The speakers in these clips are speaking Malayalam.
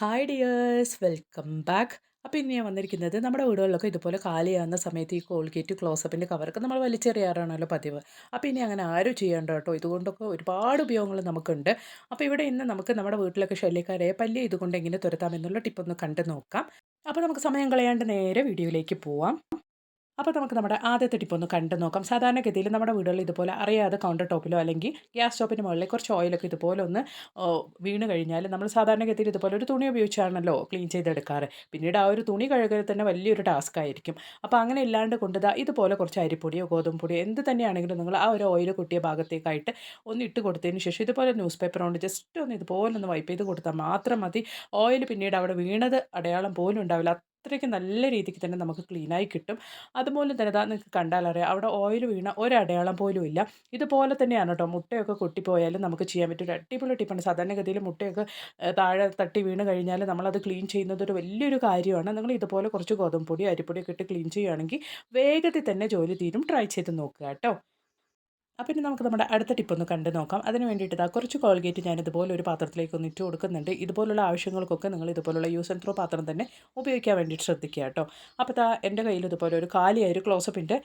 ഹായ് ഡിയേഴ്സ് വെൽക്കം ബാക്ക് അപ്പോൾ ഇന്ന് ഞാൻ വന്നിരിക്കുന്നത് നമ്മുടെ വീടുകളിലൊക്കെ ഇതുപോലെ കാലിയാകുന്ന സമയത്ത് ഈ കോൾഗേറ്റ് ക്ലോസപ്പിന്റെ കവറൊക്കെ നമ്മൾ വലിച്ചെറിയാറാണല്ലോ പതിവ്. അപ്പോൾ ഇനി അങ്ങനെ ആരും ചെയ്യേണ്ട കേട്ടോ. ഇതുകൊണ്ടൊക്കെ ഒരുപാട് ഉപയോഗങ്ങൾ നമുക്കുണ്ട്. അപ്പോൾ ഇവിടെ ഇന്ന് നമുക്ക് നമ്മുടെ വീട്ടിലൊക്കെ ശല്യക്കാരെ പല്ലി ഇതുകൊണ്ട് എങ്ങനെ തുരത്താമെന്നുള്ള ടിപ്പൊന്ന് കണ്ടു നോക്കാം. അപ്പോൾ നമുക്ക് സമയം കളയാണ്ട് നേരെ വീഡിയോയിലേക്ക് പോവാം. അപ്പോൾ നമുക്ക് നമ്മുടെ ആദ്യത്തെ ടിപ്പ് ഒന്ന് കണ്ടു നോക്കാം. സാധാരണഗതിയിൽ നമ്മുടെ വീടുകളിൽ ഇതുപോലെ അറിയാതെ കൗണ്ടർ ടോപ്പിലോ അല്ലെങ്കിൽ ഗ്യാസ് സ്റ്റോപ്പിന്റെ മുകളിൽ കുറച്ച് ഓയിലൊക്കെ ഇതുപോലെ ഒന്ന് വീണ് കഴിഞ്ഞാൽ നമ്മൾ സാധാരണഗതിയിൽ ഇതുപോലെ ഒരു തുണി ഉപയോഗിച്ചാണല്ലോ ക്ലീൻ ചെയ്തെടുക്കാറ്. പിന്നീട് ആ ഒരു തുണി കഴുകൽ തന്നെ വലിയൊരു ടാസ്ക് ആയിരിക്കും. അപ്പോൾ അങ്ങനെ ഇല്ലാണ്ട് കൊണ്ടുതാ ഇതുപോലെ കുറച്ച് അരിപ്പൊടിയോ ഗോതമ്പ് പൊടിയോ എന്ത് തന്നെയാണെങ്കിലും നിങ്ങൾ ആ ഒരു ഓയിൽ കുട്ടിയ ഭാഗത്തേക്കായിട്ട് ഒന്ന് ഇട്ട് കൊടുത്തതിന് ശേഷം ഇതുപോലെ ന്യൂസ് പേപ്പർ കൊണ്ട് ജസ്റ്റ് ഒന്ന് ഇതുപോലെ ഒന്ന് വൈപ്പ് ചെയ്ത് കൊടുത്താൽ മാത്രം മതി. ഓയിൽ പിന്നീട് അവിടെ വീണത് അടയാളം പോലും ഉണ്ടാവില്ല. അത്രയ്ക്ക് നല്ല രീതിക്ക് തന്നെ നമുക്ക് ക്ലീനായി കിട്ടും. അതുപോലെ തന്നെ ഇതാ നിങ്ങൾക്ക് കണ്ടാലറിയാം അവിടെ ഓയിൽ വീണ ഒരടയാളം പോലും ഇല്ല. ഇതുപോലെ തന്നെയാണ് കേട്ടോ മുട്ടയൊക്കെ കൊട്ടിപ്പോയാലും നമുക്ക് ചെയ്യാൻ പറ്റും. ഒരു അടിപൊളി ടിപ്പാണ് സാധാരണഗതിയിൽ മുട്ടയൊക്കെ താഴെ തട്ടി വീണ് കഴിഞ്ഞാൽ നമ്മളത് ക്ലീൻ ചെയ്യുന്നത് ഒരു വലിയൊരു കാര്യമാണ്. നിങ്ങൾ ഇതുപോലെ കുറച്ച് ഗോതമ്പ് പൊടി അരിപ്പൊടിയൊക്കെ ഇട്ട് ക്ലീൻ ചെയ്യുകയാണെങ്കിൽ വേഗത്തിൽ തന്നെ ജോലി തീരും. ട്രൈ ചെയ്ത് നോക്കുക കേട്ടോ. അപ്പം ഇനി നമുക്ക് നമ്മുടെ അടുത്ത ടിപ്പ് ഒന്ന് കണ്ടു നോക്കാം. അതിന് വേണ്ടിയിട്ട് ഇതാ കുറച്ച് കോൾഗേറ്റ് ഞാൻ ഇതുപോലെ ഒരു പാത്രത്തിലേക്ക് ഒന്ന് ഇട്ട് കൊടുക്കുന്നുണ്ട്. ഇതുപോലുള്ള ആവശ്യങ്ങൾക്കൊക്കെ നിങ്ങൾ ഇതുപോലുള്ള യൂസ് ആൻഡ് ത്രോ പാത്രം തന്നെ ഉപയോഗിക്കാൻ വേണ്ടിയിട്ട് ശ്രദ്ധിക്കുക കേട്ടോ. അപ്പോൾ ഇതാ എന്റെ കയ്യിൽ ഇതുപോലെ ഒരു കാലിയായ ഒരു ക്ലോസപ്പിന്റെ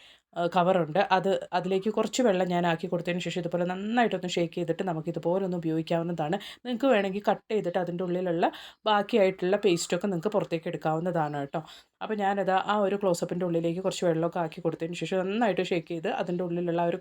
കവറുണ്ട് അത് അതിലേക്ക് കുറച്ച് വെള്ളം ഞാൻ ആക്കി കൊടുത്തതിന് ശേഷം ഇതുപോലെ നന്നായിട്ടൊന്ന് ഷേക്ക് ചെയ്തിട്ട് നമുക്ക് ഇതുപോലെ ഒന്ന് ഉപയോഗിക്കാവുന്നതാണ്. നിങ്ങൾക്ക് വേണമെങ്കിൽ കട്ട് ചെയ്തിട്ട് അതിന്റെ ഉള്ളിലുള്ള ബാക്കിയായിട്ടുള്ള പേസ്റ്റൊക്കെ നിങ്ങൾക്ക് പുറത്തേക്ക് എടുക്കാവുന്നതാണ് കേട്ടോ. അപ്പോൾ ഞാനത് ആ ഒരു ക്ലോസപ്പിന്റെ ഉള്ളിലേക്ക് കുറച്ച് വെള്ളമൊക്കെ ആക്കി കൊടുത്തതിന് ശേഷം നന്നായിട്ട് ഷേക്ക് ചെയ്ത് അതിന്റെ ഉള്ളിലുള്ള ഒരു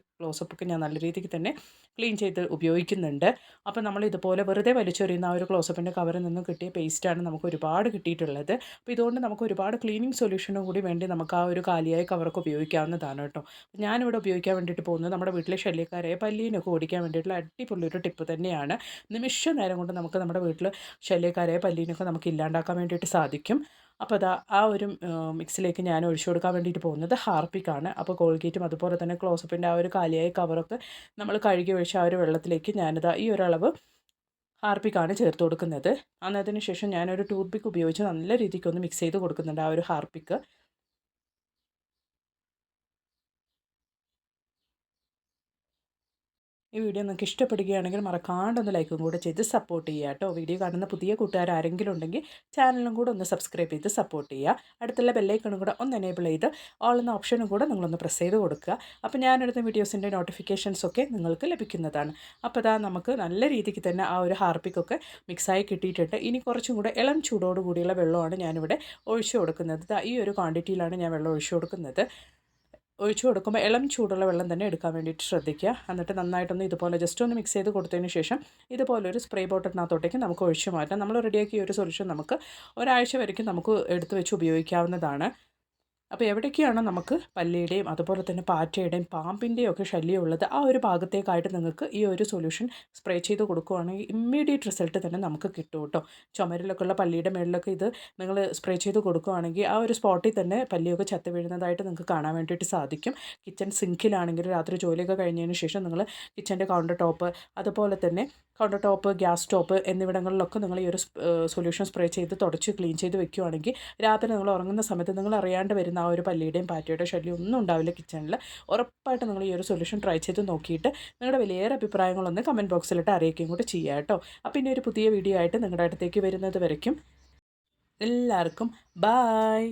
ക്ലോസപ്പൊക്കെ ഞാൻ നല്ല രീതിക്ക് തന്നെ ക്ലീൻ ചെയ്ത് ഉപയോഗിക്കുന്നുണ്ട്. അപ്പോൾ നമ്മൾ ഇതുപോലെ വെറുതെ വലിച്ചെറിയുന്ന ആ ഒരു ക്ലോസപ്പിന്റെ കവറിൽ നിന്നും കിട്ടിയ പേസ്റ്റാണ് നമുക്ക് ഒരുപാട് കിട്ടിയിട്ടുള്ളത്. അപ്പോൾ ഇതുകൊണ്ട് നമുക്ക് ഒരുപാട് ക്ലീനിങ് സൊല്യൂഷനും കൂടി വേണ്ടി നമുക്ക് ആ ഒരു കാലിയായ കവറൊക്കെ ഉപയോഗിക്കാവുന്നതാണ് കേട്ടോ. ഞാനിവിടെ ഉപയോഗിക്കാൻ വേണ്ടിയിട്ട് പോകുന്നത് നമ്മുടെ വീട്ടിലെ ശല്യക്കാരെ പല്ലീനൊക്കെ ഓടിക്കാൻ വേണ്ടിയിട്ടുള്ള അടിപൊളി ഒരു ടിപ്പ് തന്നെയാണ്. നിമിഷ നേരം കൊണ്ട് നമുക്ക് നമ്മുടെ വീട്ടിൽ ശല്യക്കാരെ പല്ലീനൊക്കെ നമുക്ക് ഇല്ലാണ്ടാക്കാൻ വേണ്ടിയിട്ട് സാധിക്കും. അപ്പോൾ അതാ ആ ഒരു മിക്സിലേക്ക് ഞാൻ ഒഴിച്ചു കൊടുക്കാൻ വേണ്ടിയിട്ട് പോകുന്നത് ഹാർപ്പിക്കാണ് അപ്പോൾ കോൾഗേറ്റും അതുപോലെ തന്നെ ക്ലോസപ്പിന്റെ ആ ഒരു കാലിയായ കവറൊക്കെ നമ്മൾ കഴുകി ഒഴിച്ച് ആ ഒരു വെള്ളത്തിലേക്ക് ഞാനിതാ ഈ ഒരളവ് ഹാർപ്പിക്കാണ് ചേർത്ത് കൊടുക്കുന്നത്. അന്നതിന് ശേഷം ഞാനൊരു ടൂത്ത് പിക്ക് ഉപയോഗിച്ച് നല്ല രീതിക്ക് ഒന്ന് മിക്സ് ചെയ്ത് കൊടുക്കുന്നുണ്ട് ആ ഒരു ഹാർപ്പിക്ക് ഈ വീഡിയോ നിങ്ങൾക്ക് ഇഷ്ടപ്പെടുകയാണെങ്കിൽ മറക്കാണ്ടൊന്ന് ലൈക്കും കൂടെ ചെയ്ത് സപ്പോർട്ട് ചെയ്യുക കേട്ടോ. വീഡിയോ കാണുന്ന പുതിയ കൂട്ടുകാർ ആരെങ്കിലും ഉണ്ടെങ്കിൽ ചാനലും കൂടെ ഒന്ന് സബ്സ്ക്രൈബ് ചെയ്ത് സപ്പോർട്ട് ചെയ്യുക. അടുത്തുള്ള ബെല്ലൈക്കണും കൂടെ ഒന്ന് എനേബിൾ ചെയ്ത് ഓൾ എന്ന ഓപ്ഷനും കൂടെ നിങ്ങളൊന്ന് പ്രസ് ചെയ്ത് കൊടുക്കുക. അപ്പോൾ ഞാനെടുത്ത വീഡിയോസിന്റെ നോട്ടിഫിക്കേഷൻസ് ഒക്കെ നിങ്ങൾക്ക് ലഭിക്കുന്നതാണ്. അപ്പോൾ അതാ നമുക്ക് നല്ല രീതിക്ക് തന്നെ ആ ഒരു ഹാർപ്പിക്കൊക്കെ മിക്സായി കിട്ടിയിട്ടുണ്ട്. ഇനി കുറച്ചും കൂടെ ഇളം ചൂടോടുകൂടിയുള്ള വെള്ളമാണ് ഞാനിവിടെ ഒഴിച്ചു കൊടുക്കുന്നത്. ഈ ഒരു ക്വാണ്ടിറ്റിയിലാണ് ഞാൻ വെള്ളം ഒഴിച്ചു കൊടുക്കുന്നത്. ഒഴിച്ചു കൊടുക്കുമ്പോൾ ഇളം ചൂടുള്ള വെള്ളം തന്നെ എടുക്കാൻ വേണ്ടിയിട്ട് ശ്രദ്ധിക്കുക. എന്നിട്ട് നന്നായിട്ടൊന്ന് ഇതുപോലെ ജസ്റ്റ് ഒന്ന് മിക്സ് ചെയ്ത് കൊടുത്തതിന് ശേഷം ഇതുപോലെ ഒരു സ്പ്രേ ബോട്ടിനകത്തോട്ടേക്ക് നമുക്ക് ഒഴിച്ചു മാറ്റാം. നമ്മൾ റെഡിയാക്കിയ ഒരു സൊല്യൂഷൻ നമുക്ക് ഒരാഴ്ച വരയ്ക്കും നമുക്ക് എടുത്തു വെച്ച് ഉപയോഗിക്കാവുന്നതാണ്. അപ്പോൾ എവിടേക്കാണ് നമുക്ക് പല്ലിയുടെയും അതുപോലെ തന്നെ പാറ്റയുടെയും പാമ്പിന്റെയും ഒക്കെ ശല്യമുള്ളത്? ആ ഒരു ഭാഗത്തേക്കായിട്ട് നിങ്ങൾക്ക് ഈ ഒരു സൊല്യൂഷൻ സ്പ്രേ ചെയ്ത് കൊടുക്കുകയാണെങ്കിൽ ഇമ്മീഡിയറ്റ് റിസൾട്ട് തന്നെ നമുക്ക് കിട്ടും കേട്ടോ. ചുമരിലൊക്കെ ഉള്ള പല്ലിയുടെ മേളിലൊക്കെ ഇത് നിങ്ങൾ സ്പ്രേ ചെയ്ത് കൊടുക്കുകയാണെങ്കിൽ ആ ഒരു സ്പോട്ടിൽ തന്നെ പല്ലിയൊക്കെ ചത്ത് വീഴുന്നതായിട്ട് നിങ്ങൾക്ക് കാണാൻ വേണ്ടിയിട്ട് സാധിക്കും. കിച്ചൺ സിങ്കിലാണെങ്കിൽ രാത്രി ജോലിയൊക്കെ കഴിഞ്ഞതിന് ശേഷം നിങ്ങൾ കിച്ചന്റെ കൗണ്ടർ ടോപ്പ് അതുപോലെ തന്നെ കൗണ്ടർ ടോപ്പ് ഗ്യാസ് ടോപ്പ് എന്നിവിടങ്ങളിലൊക്കെ നിങ്ങൾ ഈ ഒരു സൊല്യൂഷൻ സ്പ്രേ ചെയ്ത് തുടച്ച് ക്ലീൻ ചെയ്ത് വെക്കുകയാണെങ്കിൽ രാത്രി നിങ്ങൾ ഉറങ്ങുന്ന സമയത്ത് നിങ്ങൾ അറിയാണ്ട് വരുന്ന ആ ഒരു പല്ലിയുടെയും പാറ്റയുടെയും ശല്യം ഒന്നും ഉണ്ടാവില്ല കിച്ചണിൽ. ഉറപ്പായിട്ട് നിങ്ങൾ ഈ ഒരു സൊല്യൂഷൻ ട്രൈ ചെയ്ത് നോക്കിയിട്ട് നിങ്ങളുടെ വലിയേറെ അഭിപ്രായങ്ങളൊന്ന് കമന്റ് ബോക്സിലിട്ട് അറിയിക്കുകയും കൂടെ ചെയ്യാം കേട്ടോ. അപ്പം ഇനി ഒരു പുതിയ വീഡിയോ ആയിട്ട് നിങ്ങളുടെ അടുത്തേക്ക് വരുന്നത് വരയ്ക്കും. എല്ലാവർക്കും ബായ്.